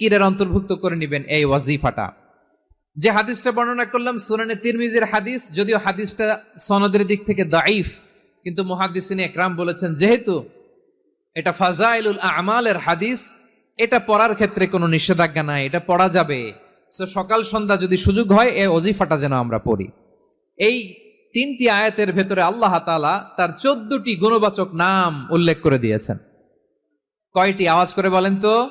জিকিরের অন্তর্ভুক্ত করে নেবেন এই ওয়াজিফাটা। যে হাদিসটা বর্ণনা করলাম, সুনানে তিরমিজের হাদিস, যদিও হাদিসটা সনদের দিক থেকে দাইফ কিন্তু মুহাদ্দিসিন একরাম বলেছেন, যেহেতু এটা ফাজাইলুল আমালের হাদিস, এটা পড়ার ক্ষেত্রে কোনো নিষেধাজ্ঞা নাই, এটা পড়া যাবে। সো সকাল সন্ধ্যা যদি সুযোগ হয়, এই অজিফাটা যেন আমরা পড়ি। এই তিনটি আয়াতের ভেতরে আল্লাহ তাআলা তার চোদ্দটি গুণবাচক নাম উল্লেখ করে দিয়েছেন। কয়টি? আওয়াজ করে বলেন তো।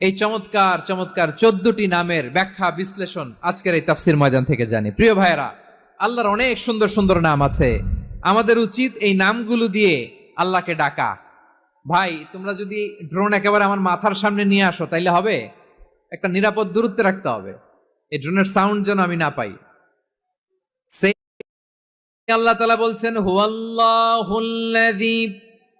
এই চমৎকার চমৎকার চোদ্দটি নামের ব্যাখ্যা, বিশ্লেষণ আজকের এই তাফসির ময়দান থেকে জানি। প্রিয় ভাইয়েরা, আল্লাহর অনেক সুন্দর সুন্দর নাম আছে। আমাদের উচিত এই নামগুলো দিয়ে আল্লাহকে ডাকা। ভাই, তোমরা যদি ড্রোন একেবারে আমার মাথার সামনে নিয়ে আসো, তাইলে হবে? একটা নিরাপদ দূরত্বে রাখতে হবে। এই ড্রোনের সাউন্ড যেন আমি না পাই। সেই আল্লাহ তালা বলছেন, হুয়াল্লাহুল্লাযী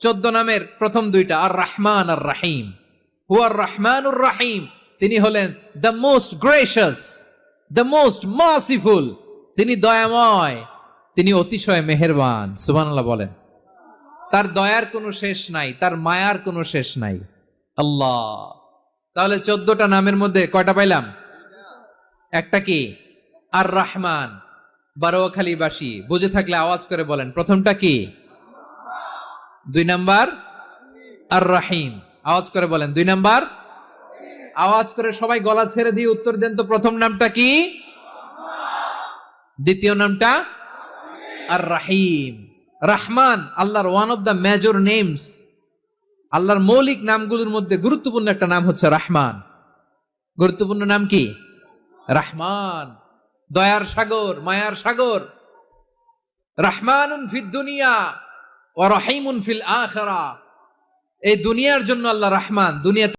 চোদ্দ নামের প্রথম দুইটা, আর রাহমান আর রাহিম। হুয়ার রহমানুর রাহিম। তিনি হলেন the most gracious the most merciful তিনি দয়াময়। তিনি অতিশয় মেহেরবান। সুবহানাল্লাহ বলেন। তার দয়ার কোনো শেষ নাই, তার মায়ার কোনো শেষ নাই। আল্লাহ। তাহলে চোদ্দটা নামের মধ্যে কয়টা পাইলাম? একটা কি? আর রাহমান রহমান। বারোয়াখালীবাসী। বুঝে থাকলে আওয়াজ করে বলেন। প্রথমটা কি? দুই নাম্বার আর রাহিম আওয়াজ করে বলেন, দুই নাম্বার? আওয়াজ করে সবাই গলা ছেড়ে দিয়ে উত্তর দেন তো প্রথম নামটা কি? দ্বিতীয় নামটা? আর রাহিম রাহমান, আল্লাহর one of the major names আল্লাহর মৌলিক নামগুলোর মধ্যে গুরুত্বপূর্ণ একটা নাম হচ্ছে রাহমান। গুরুত্বপূর্ণ নাম কি? রাহমান। দয়ার সাগর, মায়ার সাগর। রাহমানুন ফিদ দুনিয়া। ও রহিমুন ফিল আখরা। এই দুনিয়ার জন্য আল্লাহ রহমান দুনিয়াতে